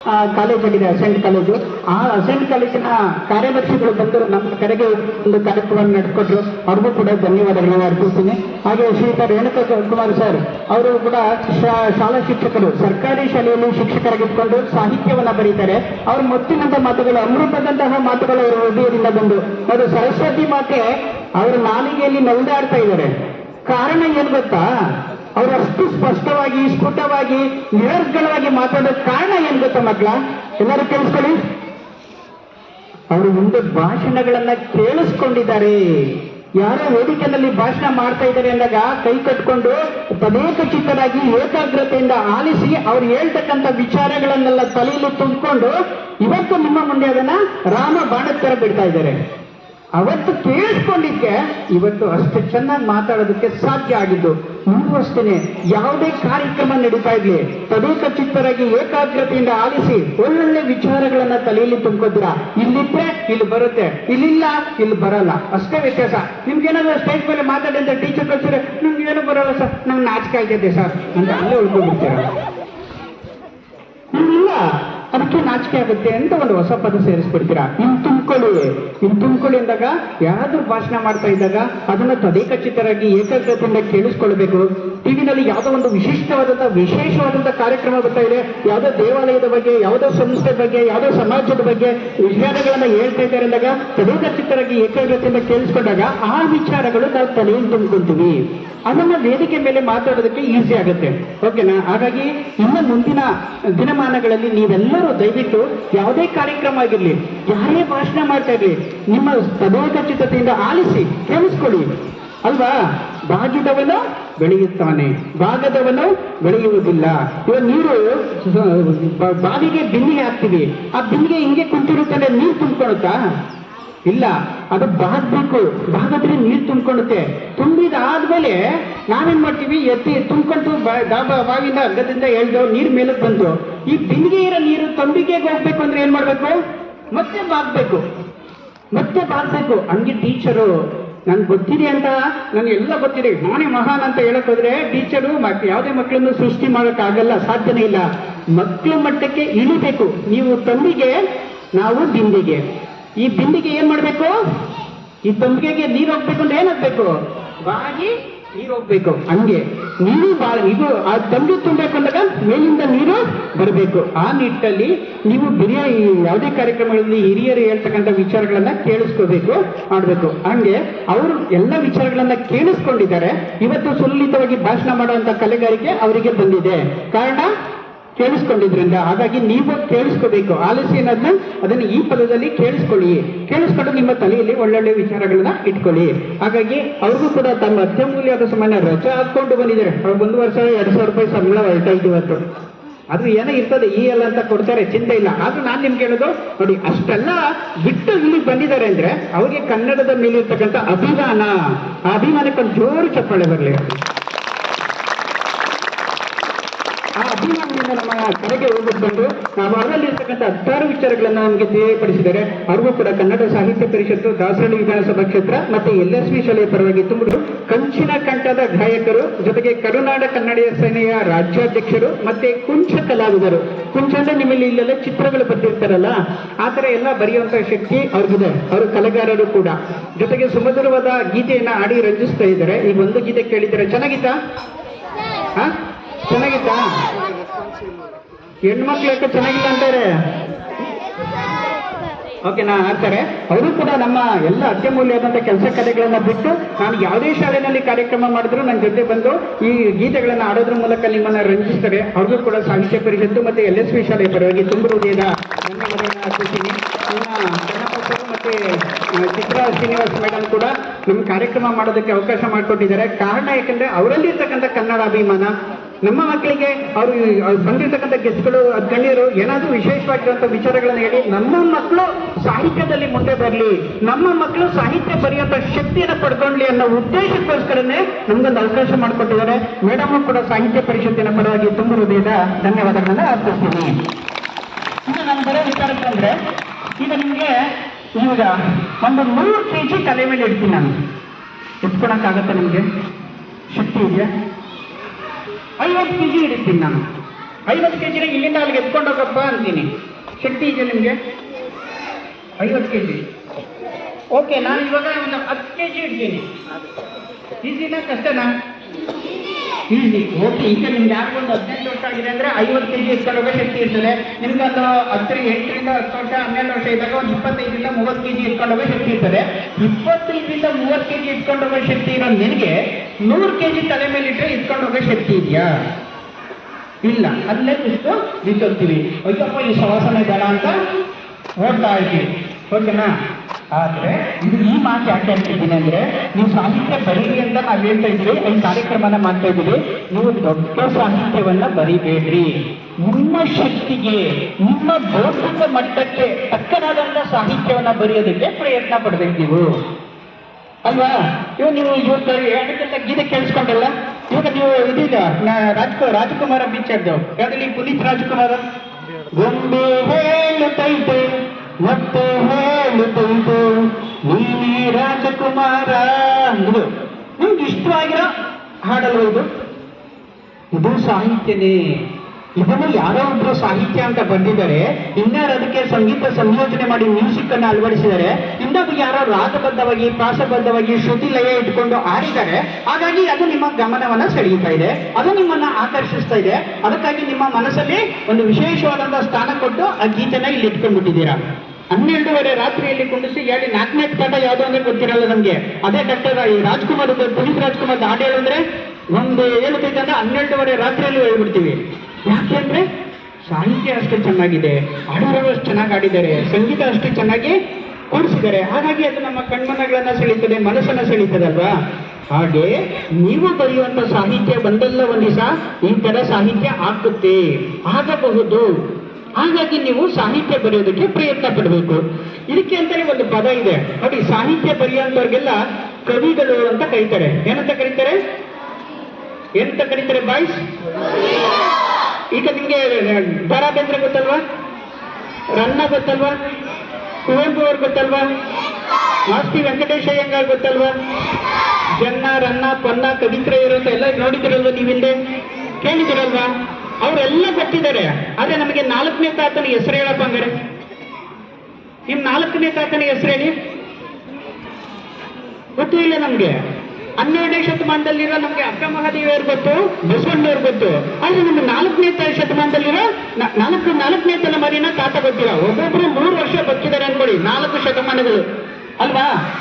ಆ, ಕಾಲೇಜಾಗಿದೆ Ascent college ಆ ಅಸೆಂಟ್ ಕಾಲೇಜಿನ ಕಾರ್ಯದರ್ಶಿಗಳು ಬಂದು ನಮ್ಮ ಕಡೆಗೆ ಒಂದು ಕಾರ್ಯಕ್ರಮ ನಡ್ಕೊಟ್ರು ಅವ್ರಿಗೂ ಕೂಡ ಧನ್ಯವಾದಗಳನ್ನು ಅರ್ಪಿಸ್ತೀನಿ. ಹಾಗೆ ಶ್ರೀಯುತ ರೇಣುಕಾ ಕುಮಾರ್ ಸರ್ ಅವರು ಕೂಡ ಶಾಲಾ ಶಿಕ್ಷಕರು. ಸರ್ಕಾರಿ ಶಾಲೆಯಲ್ಲಿ ಶಿಕ್ಷಕರಾಗಿದ್ಕೊಂಡು ಸಾಹಿತ್ಯವನ್ನ ಬರೀತಾರೆ. ಅವ್ರ ಮೊತ್ತಿನಂತಹ ಮಾತುಗಳು ಅಮೃತದಂತಹ ಮಾತುಗಳು ಅವರ ಹೃದಯದಿಂದ ಬಂದು. ಅದು ಸರಸ್ವತಿ ಮಾತೆ ಅವರ ನಾಲಿಗೆಯಲ್ಲಿ ನಲಿದಾಡ್ತಾ ಇದ್ದಾರೆ. ಕಾರಣ ಏನ್ ಗೊತ್ತಾ? ಅವ್ರು ಅಷ್ಟು ಸ್ಪಷ್ಟವಾಗಿ, ಸ್ಫುಟವಾಗಿ, ನಿರರ್ಗಳವಾಗಿ ಮಾತಾಡೋದಕ್ಕೆ ಕಾರಣ ಏನ್ ಗೊತ್ತಾ ಮಕ್ಕಳ? ಎಲ್ಲರೂ ಕೇಳಿಸ್ಕೊಳ್ಳಿ. ಅವರು ಮುಂದೆ ಭಾಷಣಗಳನ್ನ ಕೇಳಿಸ್ಕೊಂಡಿದ್ದಾರೆ. ಯಾರೋ ವೇದಿಕೆಯಲ್ಲಿ ಭಾಷಣ ಮಾಡ್ತಾ ಇದ್ದಾರೆ ಅಂದಾಗ ಕೈ ಕಟ್ಕೊಂಡು ತದೇಕ ಚಿತ್ತರಾಗಿ ಏಕಾಗ್ರತೆಯಿಂದ ಆಲಿಸಿ ಅವ್ರು ಹೇಳ್ತಕ್ಕಂತ ವಿಚಾರಗಳನ್ನೆಲ್ಲ ತಲೆಯಲ್ಲಿ ತುಂಬಿಕೊಂಡು ಇವತ್ತು ನಿಮ್ಮ ಮುಂದೆ ಅದನ್ನ ರಾಮ ಬಾಣತ್ತರ ಬಿಡ್ತಾ ಇದ್ದಾರೆ. ಅವತ್ತು ಕೇಳಿಸ್ಕೊಂಡಿದ್ದೆ ಇವತ್ತು ಅಷ್ಟು ಚೆನ್ನಾಗಿ ಮಾತಾಡೋದಕ್ಕೆ ಸಾಧ್ಯ ಆಗಿದ್ದು. ಮುಂದುವಷ್ಟೇನೆ ಯಾವುದೇ ಕಾರ್ಯಕ್ರಮ ನಡೀತಾ ಇರಲಿ, ತದೇಕ ಚಿತ್ತರಾಗಿ ಏಕಾಗ್ರತೆಯಿಂದ ಆಲಿಸಿ, ಒಳ್ಳೊಳ್ಳೆ ವಿಚಾರಗಳನ್ನ ತಲೆಯಲ್ಲಿ ತುಂಬ್ಕೋತೀರಾ? ಇಲ್ಲಿದ್ರೆ ಇಲ್ಲಿ ಬರುತ್ತೆ, ಇಲ್ಲಿಲ್ಲ ಇಲ್ಲಿ ಬರಲ್ಲ. ಅಷ್ಟೇ ವ್ಯತ್ಯಾಸ. ನಿಮ್ಗೇನಾದ್ರು ಸ್ಟೇಜ್ ಮೇಲೆ ಮಾತಾಡಿದ್ರೆ ಟೀಚರ್ ಕಳ್ಸಿದ್ರೆ ನಿಮ್ಗೆ ಏನು ಬರಲ್ಲ ಸರ್, ನಂಗೆ ನಾಚಿಕೆ ಆಗಿದೆ ಸರ್ ಅಂತ ಅಲ್ಲೇ ಇಲ್ಲ ಅದಕ್ಕೆ ನಾಚಿಕೆ ಆಗುತ್ತೆ ಅಂತ ಒಂದು ಹೊಸ ಪದ ಸೇರಿಸ್ಬಿಡ್ತೀರಾ? ಇನ್ ತುಂಬ್ಕೊಳ್ಳಿ ಇನ್ ತುಂಬ್ಕೊಳ್ಳಿ ಅಂದಾಗ ಯಾರಾದ್ರೂ ಭಾಷಣ ಮಾಡ್ತಾ ಇದ್ದಾಗ ಅದನ್ನ ತದೇಕಚಿತರಾಗಿ ಏಕಾಗ್ರತೆಯಿಂದ ಕೇಳಿಸ್ಕೊಳ್ಬೇಕು. ಟಿವಿನಲ್ಲಿ ಯಾವುದೋ ಒಂದು ವಿಶಿಷ್ಟವಾದಂತಹ ವಿಶೇಷವಾದಂತಹ ಕಾರ್ಯಕ್ರಮ ಬರ್ತಾ ಇದೆ. ಯಾವುದೋ ದೇವಾಲಯದ ಬಗ್ಗೆ, ಯಾವುದೋ ಸಂಸ್ಥೆ ಬಗ್ಗೆ, ಯಾವುದೋ ಸಮಾಜದ ಬಗ್ಗೆ ವಿಚಾರಗಳನ್ನ ಹೇಳ್ತಾ ಇದ್ದಾರೆ ಅಂದಾಗ ತದೇಕಚಿತರಾಗಿ ಏಕಾಗ್ರತೆಯಿಂದ ಕೇಳಿಸ್ಕೊಂಡಾಗ ಆ ವಿಚಾರಗಳು ನಾವು ತಲೆಯನ್ನು ತುಂಬ್ಕೊಂತೀವಿ. ಅದನ್ನ ವೇದಿಕೆ ಮೇಲೆ ಮಾತಾಡೋದಕ್ಕೆ ಈಸಿ ಆಗುತ್ತೆ. ಓಕೆನಾ? ಹಾಗಾಗಿ ಇನ್ನು ಮುಂದಿನ ದಿನಮಾನಗಳಲ್ಲಿ ನೀವೆಲ್ಲರೂ ದಯವಿಟ್ಟು ಯಾವುದೇ ಕಾರ್ಯಕ್ರಮ ಆಗಿರಲಿ, ಯಾರೇ ಭಾಷಣ ಮಾಡ್ತಾ ಇರಲಿ, ನಿಮ್ಮ ತದೋಚಿತತೆಯಿಂದ ಆಲಿಸಿ ಕೇಳಿಸ್ಕೊಳ್ಳಿ ಅಲ್ವಾ? ಬಾಗಿದವನು ಬೆಳೆಯುತ್ತಾನೆ ಬಾಗದವನು ಬೆಳೆಯುವುದಿಲ್ಲ. ಇವಾಗ ನೀರು ಬಾವಿಗೆ ಬಿಂದಿಗೆ ಹಾಕ್ತೀವಿ. ಆ ಬಿಂದಿಗೆ ಹಿಂಗೆ ಕುಂತಿರುತ್ತಾನೆ ನೀರು ತುಂಬ್ಕೊಳುತ್ತಾ? ಇಲ್ಲ. ಅದು ಬಾಗ್ಬೇಕು. ಬಾಗದ್ರೆ ನೀರು ತುಂಬಿಕೊಳ್ಳುತ್ತೆ ತುಂಬಿದಾದ್ಮೇಲೆ ನಾವೇನ್ ಮಾಡ್ತೀವಿ? ಎತ್ತಿ ತುಂಬಿಕೊಂಡು ಡಾಬಾ ಬಾವಿಯಿಂದ ಹಗ್ಗದಿಂದ ಎಳ್ದು ನೀರ್ ಮೇಲಕ್ಕೆ ಬಂತು. ಈ ಬಿಂದಿಗೆ ಇರೋ ನೀರು ತಂಬಿಗೆಗೆ ಹೋಗ್ಬೇಕು ಅಂದ್ರೆ ಏನ್ ಮಾಡ್ಬೇಕು? ಮತ್ತೆ ಬಾಗ್ಬೇಕು. ಮತ್ತೆ ಬಾಗ್ಬೇಕು ಹಂಗೆ ಟೀಚರು, ನನ್ಗೆ ಗೊತ್ತಿದೆ ಅಂತ, ನನ್ಗೆ ಎಲ್ಲ ಗೊತ್ತಿದೆ. ನಾನೇ ಮಹಾನ್ ಅಂತ ಹೇಳಕ್ ಹೋದ್ರೆ ಟೀಚರು ಯಾವುದೇ ಮಕ್ಕಳನ್ನು ಸೃಷ್ಟಿ ಮಾಡೋಕ್ಕಾಗಲ್ಲ, ಸಾಧ್ಯನೇ ಇಲ್ಲ. ಮಕ್ಕಳ ಮಟ್ಟಕ್ಕೆ ಇಳಿಬೇಕು. ನೀವು ತಂಬಿಗೆ, ನಾವು ಬಿಂದಿಗೆ. ಈ ಬಿಂದಿಗೆ ಏನ್ ಮಾಡ್ಬೇಕು? ಈ ತಂಬಿಗೆಗೆ ನೀರು ಹೋಗ್ಬೇಕು ಅಂದ್ರೆ ಏನಾಗ್ಬೇಕು ಬಾಗಿ ನೀರು ಹೋಗ್ಬೇಕು. ಹಂಗೆ. ನೀರು ಬಾ ಇದು ಆ ತಂಬಿ ತುಂಬಬೇಕು ಮೇಲಿಂದ ನೀರು ಬರಬೇಕು. ಆ ನಿಟ್ಟಲ್ಲಿ ನೀವು ಬಿರಿಯಾನಿ, ಯಾವುದೇ ಕಾರ್ಯಕ್ರಮಗಳಲ್ಲಿ ಹಿರಿಯರು ಹೇಳ್ತಕ್ಕಂಥ ವಿಚಾರಗಳನ್ನ ಕೇಳಿಸ್ಕೋಬೇಕು, ಮಾಡಬೇಕು. ಹಂಗೆ ಅವರು ಎಲ್ಲ ವಿಚಾರಗಳನ್ನ ಕೇಳಿಸ್ಕೊಂಡಿದ್ದಾರೆ. ಇವತ್ತು ಸುಲಲಿತವಾಗಿ ಭಾಷಣ ಮಾಡುವಂತ ಕಲೆಗಾರಿಕೆ ಅವರಿಗೆ ಬಂದಿದೆ. ಕಾರಣ ಕೇಳಿಸ್ಕೊಂಡಿದ್ರಿಂದ, ಹಾಗಾಗಿ ನೀವು ಕೇಳಿಸ್ಕೋಬೇಕು. ಆಲಸ್ಯ ಅನ್ನೋದನ್ನ ಅದನ್ನ ಈ ಪದದಲ್ಲಿ ಕೇಳಿಸ್ಕೊಳ್ಳಿ. ಕೇಳಿಸ್ಕೊಂಡು ನಿಮ್ಮ ತಲೆಯಲ್ಲಿ ಒಳ್ಳೊಳ್ಳೆ ವಿಚಾರಗಳನ್ನ ಇಟ್ಕೊಳ್ಳಿ. ಹಾಗಾಗಿ ಅವ್ರಿಗೂ ಕೂಡ ತಮ್ಮ ಅತ್ಯಮೂಲ್ಯವಾದ ಸಮಯ ರಜೆ ಹಾಕೊಂಡು ಬಂದಿದ್ದಾರೆ. ಒಂದು ವರ್ಷ, ಎರಡ್ ಸಾವಿರ ರೂಪಾಯಿ ಸಂಬಳ ಹೊರಟ ಇವತ್ತು ಅದು ಏನೋ ಇರ್ತದೆ, ಈ ಎಲ್ಲ ಅಂತ ಕೊಡ್ತಾರೆ, ಚಿಂತೆ ಇಲ್ಲ. ಆದ್ರೂ ನಾನ್ ನಿಮ್ಗೆ ಹೇಳೋದು, ನೋಡಿ, ಅಷ್ಟೆಲ್ಲ ಬಿಟ್ಟು ಇಲ್ಲಿ ಬಂದಿದ್ದಾರೆ ಅಂದ್ರೆ ಅವ್ರಿಗೆ ಕನ್ನಡದ ಮೇಲೆ ಇರ್ತಕ್ಕಂಥ ಅಭಿಮಾನ, ಆ ಅಭಿಮಾನಕ್ಕೆ ಒಂದು ಜೋರು ಚಪ್ಪಾಳೆ ಬರಲಿ. ಆ ಅಭಿಮಾನದಿಂದ ನಮ್ಮ ಕಡೆಗೆ ಹೋಗ್ಬಿಟ್ಟು ನಾವು ಅದರಲ್ಲಿರ್ತಕ್ಕಂಥ ಹತ್ತಾರು ವಿಚಾರಗಳನ್ನು ನಮಗೆ ತಿಳಿಯಪಡಿಸಿದ್ದಾರೆ. ಅವ್ರಿಗೂ ಕೂಡ ಕನ್ನಡ ಸಾಹಿತ್ಯ ಪರಿಷತ್ತು ದಾಸರಳ್ಳಿ ವಿಧಾನಸಭಾ ಕ್ಷೇತ್ರ ಮತ್ತೆ ಎಲ್ ಎಸ್ ವಿ ಶಾಲೆಯ ಪರವಾಗಿ ತುಂಬಿದ್ರು ಕಂಚಿನ ಕಂಠದ ಗಾಯಕರು ಜೊತೆಗೆ ಕರುನಾಡ ಕನ್ನಡ ಸೇನೆಯ ರಾಜ್ಯಾಧ್ಯಕ್ಷರು ಮತ್ತೆ ಕುಂಚ ಕಲಾವಿದರು. ಕುಂಚ ಅಂದ್ರೆ ನಿಮ್ಮಲ್ಲಿ ಇಲ್ಲೆಲ್ಲ ಚಿತ್ರಗಳು ಬರ್ತಿರ್ತಾರಲ್ಲ ಆ ತರ ಎಲ್ಲ ಬರೆಯುವಂತ ಶಕ್ತಿ ಅವ್ರಿಗಿದೆ. ಅವರು ಕಲೆಗಾರರು ಕೂಡ. ಜೊತೆಗೆ ಸುಮಧುರವಾದ ಗೀತೆಯನ್ನ ಆಡಿ ರಂಜಿಸ್ತಾ ಇದ್ದಾರೆ. ಈಗ ಒಂದು ಗೀತೆ ಕೇಳಿದ್ದಾರೆ? ಚೆನ್ನಾಗಿತ್ತಾ? ಹಾ? ಚೆನ್ನಾಗಿತ್ತಾ? ಹೆಣ್ಮಕ್ಳು ಯಾಕೆ ಚೆನ್ನಾಗಿಲ್ಲ ಅಂತಾರೆ ಓಕೆನಾ ಅಂತಾರೆ ಅವರು ಕೂಡ ನಮ್ಮ ಎಲ್ಲ ಅತ್ಯಮೂಲ್ಯವಾದಂಥ ಕೆಲಸ ಕಲೆಗಳನ್ನು ಬಿಟ್ಟು ನಾನು ಯಾವುದೇ ಶಾಲೆಯಲ್ಲಿ ಕಾರ್ಯಕ್ರಮ ಮಾಡಿದ್ರು ನನ್ನ ಜೊತೆ ಬಂದು ಈ ಗೀತೆಗಳನ್ನು ಆಡೋದ್ರ ಮೂಲಕ ನಿಮ್ಮನ್ನ ರಂಜಿಸ್ತಾರೆ. ಅವ್ರಿಗೂ ಕೂಡ ಸಾಹಿತ್ಯ ಪರಿಷತ್ತು ಮತ್ತೆ ಎಲ್ ಎಸ್ ವಿ ಶಾಲೆ ಪರವಾಗಿ ತುಂಬ ಹೃದಯದ ಧನ್ಯವಾದಗಳನ್ನ ಅರ್ಪಿಸ್ತೀನಿ. ಮತ್ತೆ ಚಿತ್ರ ಶ್ರೀನಿವಾಸ್ ಮೇಡಮ್ ಕೂಡ ನಮ್ಮ ಕಾರ್ಯಕ್ರಮ ಮಾಡೋದಕ್ಕೆ ಅವಕಾಶ ಮಾಡಿಕೊಟ್ಟಿದ್ದಾರೆ. ಕಾರಣ ಯಾಕಂದ್ರೆ ಅವರಲ್ಲಿ ಇರ್ತಕ್ಕಂಥ ಕನ್ನಡ ಅಭಿಮಾನ ನಮ್ಮ ಮಕ್ಕಳಿಗೆ ಅವರು ಬಂದಿರ್ತಕ್ಕಂಥ ಗೆಸ್ಟ್ಗಳು ಗಣ್ಯರು ಏನಾದರೂ ವಿಶೇಷವಾಗಿರುವಂಥ ವಿಚಾರಗಳನ್ನು ಹೇಳಿ, ನಮ್ಮ ಮಕ್ಕಳು ಸಾಹಿತ್ಯದಲ್ಲಿ ಮುಂದೆ ಬರಲಿ, ನಮ್ಮ ಮಕ್ಕಳು ಸಾಹಿತ್ಯ ಬರೆಯುವಂಥ ಶಕ್ತಿಯನ್ನು ಪಡ್ಕೊಳ್ಳಿ ಅನ್ನೋ ಉದ್ದೇಶಕ್ಕೋಸ್ಕರನೇ ನಮ್ಗೊಂದು ಅವಕಾಶ ಮಾಡಿಕೊಟ್ಟಿದ್ದಾರೆ. ಮೇಡಮ್ ಕೂಡ ಸಾಹಿತ್ಯ ಪರಿಷತ್ತಿನ ಪರವಾಗಿ ತುಂಬ ಹೃದಯದ ಧನ್ಯವಾದಗಳನ್ನ ಅರ್ಪಿಸ್ತೀನಿ. ಇನ್ನು ನಾನು ಬರೋ ವಿಚಾರಕ್ಕೆ ಬಂದ್ರೆ ಈಗ ನಿಮಗೆ ಈಗ ಒಂದು ಮೂರು ಕೆ ಜಿ ತಲೆ ಮೇಲೆ ಇಡ್ತೀನಿ ನಾನು. ಎತ್ಕೊಳಕ್ಕಾಗತ್ತೆ ನಿಮಗೆ? ಶಕ್ತಿ ಇದೆಯಾ? ಐವತ್ತು ಕೆ ಜಿ ಇಡ್ತೀನಿ ನಾನು. ಐವತ್ತು ಕೆ ಜಿನ ಇಲ್ಲಿಂದ ಅಲ್ಲಿಗೆ ಎತ್ಕೊಂಡು ಹೋಗಪ್ಪ ಅಂತೀನಿ. ಶಕ್ತಿ ಇದೆ ನಿಮಗೆ? ಐವತ್ತು ಕೆ ಜಿ ಓಕೆ ನಾನು ಇವಾಗ ಒಂದು ಹತ್ತು ಕೆ ಜಿ ಇಡ್ತೀನಿ ಈಸಿನ ಕಷ್ಟನಾ? ಈಸಿ ಓಕೆ ಈಗ ನಿಮ್ಗೆ ಯಾರಿಗೂ ಒಂದು ಹದಿನೆಂಟು ವರ್ಷ ಆಗಿದೆ ಅಂದ್ರೆ ಐವತ್ತು ಕೆಜಿ ಎತ್ಕೊಂಡು ಹೋಗೋ ಶಕ್ತಿ ಇರ್ತದೆ. ನಿಮ್ಗೆ ಒಂದು ಹತ್ತರಿಂದ ಎಂಟರಿಂದ ಹತ್ತು ವರ್ಷ, ಹನ್ನೆರಡು ವರ್ಷ ಇದ್ದಾಗ ಒಂದು ಇಪ್ಪತ್ತೈದರಿಂದ ಮೂವತ್ತು ಕೆಜಿ ಎತ್ಕೊಂಡು ಹೋಗೋ ಶಕ್ತಿ ಇರ್ತದೆ. ಇಪ್ಪತ್ತೈದರಿಂದ ಮೂವತ್ತು ಕೆಜಿ ಎತ್ಕೊಂಡು ಹೋಗೋ ಶಕ್ತಿ ಇರೋ ನಿನಗೆ? ನೂರು ಕೆಜಿ ತಲೆ ಮೇಲೆ ಇಟ್ಟರೆ ಎತ್ಕೊಂಡು ಹೋಗೋ ಶಕ್ತಿ ಇದೆಯಾ? ಇಲ್ಲ. ಅಲ್ಲೇ ಇಷ್ಟು ನಿಂತೋಗ್ತೀವಿ. ಅಯ್ಯಪ್ಪ, ಈ ಸವಾಸನೆ ಬೇಡ ಅಂತ ಹೋಗ್ತಾ ಇದ್ದೀವಿ. ಓಕೆನಾ ಆದ್ರೆ ಇದು ಈ ಮಾತು ಯಾಕೆ ಅಂತಿದ್ದೀನಿ ಅಂದ್ರೆ ನೀವು ಸಾಹಿತ್ಯ ಬರೀರಿ ಅಂತ ನಾವು ಹೇಳ್ತಾ ಇದ್ದೀವಿ ಈ ಕಾರ್ಯಕ್ರಮನ ಮಾಡ್ತಾ ಇದ್ದೀವಿ ನೀವು ದೊಡ್ಡ ಸಾಹಿತ್ಯವನ್ನ ಬರಿಬೇಡ್ರಿ. ನಿಮ್ಮ ಶಕ್ತಿಗೆ, ನಿಮ್ಮ ಬೌದ್ಧಿಕ ಮಟ್ಟಕ್ಕೆ ತಕ್ಕನಾದಂತ ಸಾಹಿತ್ಯವನ್ನ ಬರೆಯೋದಕ್ಕೆ ಪ್ರಯತ್ನ ಪಡ್ಬೇಕು ನೀವು. ಅಲ್ವಾ? ಇವಾಗ ನೀವು ಇವತ್ತು ಹೇಳಿದ್ದೆಲ್ಲ ಗೀತೆ ಕೇಳಿಸ್ಕೊಂಡಲ್ಲ? ಇವಾಗ ನೀವು ಇದೀಗ ರಾಜ್ಕುಮಾರ್ ರಾಜಕುಮಾರ ಪಿಕ್ಚರ್ದು. ನೀವು ಪುನೀತ್ ರಾಜ್ಕುಮಾರ? ಗೊಂಬೆ ಹೇಳುತ್ತೈತೆ. ಮತ್ತೆ ಹೇಳುತ್ತೈತೆ ನೀನೇ ರಾಜಕುಮಾರ ಇದು ನಿಮ್ಗೆ ಇಷ್ಟವಾಗಿರೋ ಹಾಡಲ್ವ ಇದು? ಇದು ಸಾಹಿತ್ಯನೇ. ಇದನ್ನು ಯಾರೋ ಒಬ್ರು ಸಾಹಿತ್ಯ ಅಂತ ಬಂದಿದ್ದಾರೆ. ಇನ್ನಾರು ಅದಕ್ಕೆ ಸಂಗೀತ ಸಂಯೋಜನೆ ಮಾಡಿ ಮ್ಯೂಸಿಕ್ ಅನ್ನು ಅಳವಡಿಸಿದ್ದಾರೆ. ಇನ್ನೊಬ್ರು ಯಾರೋ ರಾಗಬದ್ಧವಾಗಿ ಪ್ರಾಸಬದ್ಧವಾಗಿ ಶ್ರುತಿ ಲಯ ಇಟ್ಕೊಂಡು ಆಡಿದ್ದಾರೆ ಹಾಗಾಗಿ ಅದು ನಿಮ್ಮ ಗಮನವನ್ನ ಸೆಳೆಯುತ್ತಾ ಇದೆ. ಅದು ನಿಮ್ಮನ್ನ ಆಕರ್ಷಿಸ್ತಾ ಇದೆ. ಅದಕ್ಕಾಗಿ ನಿಮ್ಮ ಮನಸ್ಸಲ್ಲಿ ಒಂದು ವಿಶೇಷವಾದಂತಹ ಸ್ಥಾನ ಕೊಟ್ಟು ಆ ಗೀತೆನ ಇಲ್ಲಿ ಇಟ್ಕೊಂಡ್ಬಿಟ್ಟಿದ್ದೀರಾ? ಹನ್ನೆರಡೂವರೆ ರಾತ್ರಿಯಲ್ಲಿ ಕುಂಡಿಸಿ ಹೇಳಿ ನಾಲ್ಕನೇ ಪಾಠ ಯಾವುದು ಅಂದ್ರೆ ಗೊತ್ತಿರಲ್ಲ ನಮ್ಗೆ. ಅದೇ ಡಾಕ್ಟರ್ ರಾಜ್ಕುಮಾರ್ ಪುನೀತ್ ರಾಜ್ಕುಮಾರ್ ಹಾಡು ಹೇಳಂದ್ರೆ ಒಂದು ಏಳು ಅಂದ್ರೆ ಹನ್ನೆರಡೂವರೆ ರಾತ್ರಿಯಲ್ಲಿ ಹೇಳ್ಬಿಡ್ತೀವಿ. ಯಾಕೆಂದ್ರೆ ಸಾಹಿತ್ಯ ಅಷ್ಟು ಚೆನ್ನಾಗಿದೆ ಹಾಡೋರು ಅಷ್ಟು ಚೆನ್ನಾಗಿ ಆಡಿದ್ದಾರೆ ಸಂಗೀತ ಅಷ್ಟು ಚೆನ್ನಾಗಿ ಕೊಡಿಸಿದ್ದಾರೆ. ಹಾಗಾಗಿ ಅದು ನಮ್ಮ ಕಣ್ಮನಗಳನ್ನ ಸೆಳೀತದೆ, ಮನಸ್ಸನ್ನ ಸೆಳೀತದಲ್ವಾ? ಹಾಗೆ ನೀವು ಬರೆಯುವಂತ ಸಾಹಿತ್ಯ ಬಂದಲ್ಲ ಒಂದ್ ದಿವಸ ಈ ತರ ಸಾಹಿತ್ಯ ಆಗುತ್ತೆ ಆಗಬಹುದು. ಹಾಗಾಗಿ ನೀವು ಸಾಹಿತ್ಯ ಬರೆಯೋದಕ್ಕೆ ಪ್ರಯತ್ನ ಪಡಬೇಕು. ಇದಕ್ಕೆ ಅಂತಾನೆ ಒಂದು ಪದ ಇದೆ. ನೋಡಿ, ಸಾಹಿತ್ಯ ಬರೆಯುವಂತವ್ರಿಗೆಲ್ಲ ಕವಿಗಳು ಅಂತ ಕರೀತಾರೆ. ಏನಂತ ಕರೀತಾರೆ? ಏನಂತ ಕರೀತಾರೆ ಬಾಯ್ಸ್ ಈಗ ನಿಮ್ಗೆ ದರ ಬೇಂದ್ರೆ ಗೊತ್ತಲ್ವಾ? ರನ್ನ ಗೊತ್ತಲ್ವಾ? ಕುವೆಂಪು ಅವ್ರು ಗೊತ್ತಲ್ವಾ? ಮಾಸ್ತಿ ವೆಂಕಟೇಶ ಅಯ್ಯಂಗಾರ್ ಗೊತ್ತಲ್ವಾ? ಜನ್ನ, ರನ್ನ, ಪನ್ನ ಕವಿತ್ರೆ ಅಂತ ಎಲ್ಲ ನೋಡಿದಿರಲ್ವಾ ನೀವಿಲ್ಲದೆ ಕೇಳಿದಿರಲ್ವಾ? ಅವರೆಲ್ಲ ಗೊತ್ತಿದ್ದಾರೆ ಆದ್ರೆ ನಮಗೆ ನಾಲ್ಕನೇ ತಾತನ ಹೆಸರು ಹೇಳಪ್ಪ ಹಂಗಾರೆ. ನಿಮ್ ನಾಲ್ಕನೇ ತಾತನ ಹೆಸರು ಹೇಳಿ. ಗೊತ್ತೂ ಇಲ್ಲ ನಮ್ಗೆ. ಹನ್ನೆರಡನೇ ಶತಮಾನದಲ್ಲಿರೋ ನಮ್ಗೆ ಅಕ್ಕ ಮಹಾದೇವಿಯವ್ರು ಗೊತ್ತು? ಬಸವಣ್ಣವ್ರು ಗೊತ್ತು. ಆದ್ರೆ ನಮ್ಗೆ ನಾಲ್ಕನೇ ಶತಮಾನದಲ್ಲಿರೋ ನಾಲ್ಕು ನಾಲ್ಕನೇ ತಲೆಮಾರಿನ ತಾತ ಗೊತ್ತಿಲ್ಲ. ಒಬ್ಬೊಬ್ರು ಮೂರು ವರ್ಷ ಬಚ್ಚಿದ್ದಾರೆ ಅನ್ಕೊಳ್ಳಿ. ನಾಲ್ಕು ಶತಮಾನಗಳು. ಅಲ್ವಾ?